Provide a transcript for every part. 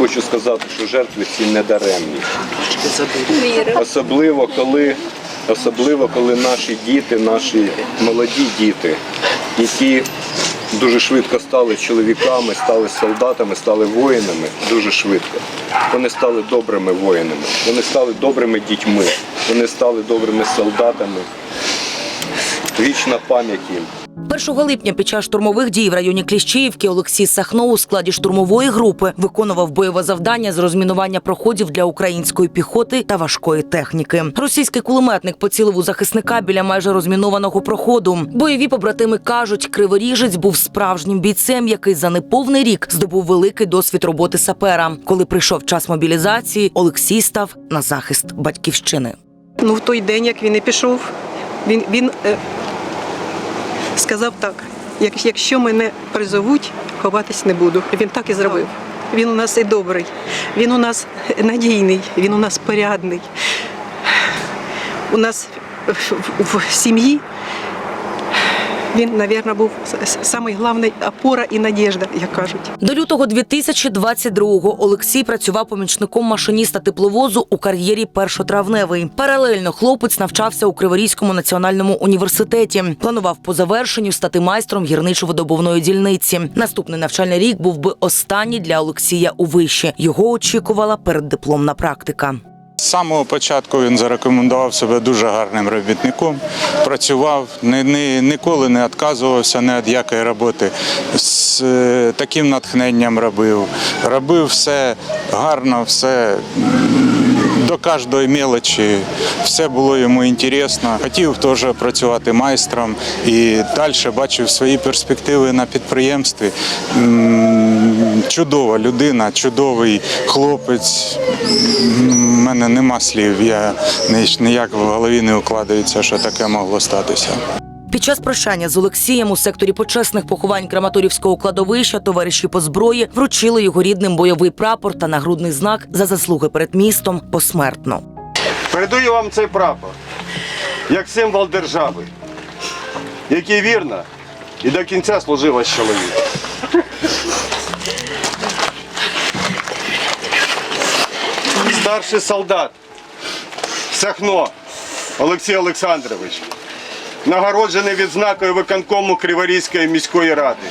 хочу сказати, що жертви ці не даремні. Особливо коли, особливо коли наші діти, наші молоді діти, які дуже швидко стали чоловіками, стали солдатами, стали воїнами дуже швидко. Вони стали добрими воїнами, вони стали добрими дітьми, вони стали добрими солдатами. Вічна пам'ять їм. 1 липня під час штурмових дій в районі Кліщіївки Олексій Сахно у складі штурмової групи виконував бойове завдання з розмінування проходів для української піхоти та важкої техніки. Російський кулеметник поцілив у захисника біля майже розмінованого проходу. Бойові побратими кажуть, криворіжець був справжнім бійцем, який за неповний рік здобув великий досвід роботи сапера. Коли прийшов час мобілізації, Олексій став на захист батьківщини. Ну, в той день, як він і пішов, він, він е, сказав так: якщо мене призовуть, ховатись не буду. Він так і зробив. Він у нас і добрий, він у нас надійний, він у нас порядний. У нас в, сім'ї він, мабуть, був самий головний опора і надіжда, як кажуть. До лютого 2022-го Олексій працював помічником машиніста тепловозу у кар'єрі першотравневий. Паралельно хлопець навчався у Криворізькому національному університеті. Планував по завершенню стати майстром гірничо-видобувної дільниці. Наступний навчальний рік був би останній для Олексія у виші. Його очікувала переддипломна практика. З самого початку він зарекомендував себе дуже гарним робітником. Працював, ні, ні, ніколи не відказувався ні від якої роботи. З е, таким натхненням робив. Робив все гарно, все до кожної мелочі. Все було йому інтересно. Хотів теж працювати майстром і далі бачив свої перспективи на підприємстві. Чудова людина, чудовий хлопець. У мене нема слів. Я ніяк в голові не укладається, що таке могло статися. Під час прощання з Олексієм у секторі почесних поховань Краматорівського кладовища товариші по зброї вручили його рідним бойовий прапор та нагрудний знак за заслуги перед містом посмертно. Передаю вам цей прапор як символ держави, який вірно і до кінця служив ваш чоловік. Старший солдат Сахно Олексій Олександрович, нагороджений відзнакою виконкому Криворізької міської ради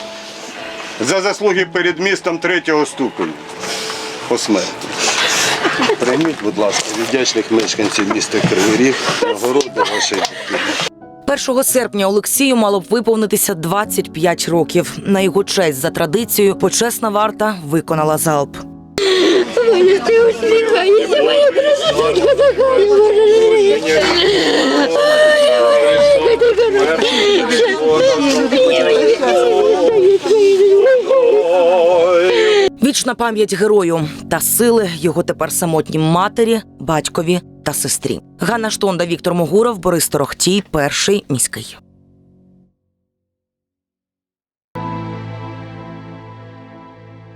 за заслуги перед містом третього ступеню. Посмертно. Прийміть, будь ласка, від вдячних мешканців міста Кривий нагороди вашої дитини. 1 серпня Олексію мало б виповнитися 25 років. На його честь за традицією почесна варта виконала залп. Маня, ти усміхаєшся, моя красоточка така, Боже. Ай, моя Вічна пам'ять герою та сили його тепер самотнім матері, батькові та сестрі. Ганна Штонда, Віктор Могуров, Борис Торохтій, перший міський.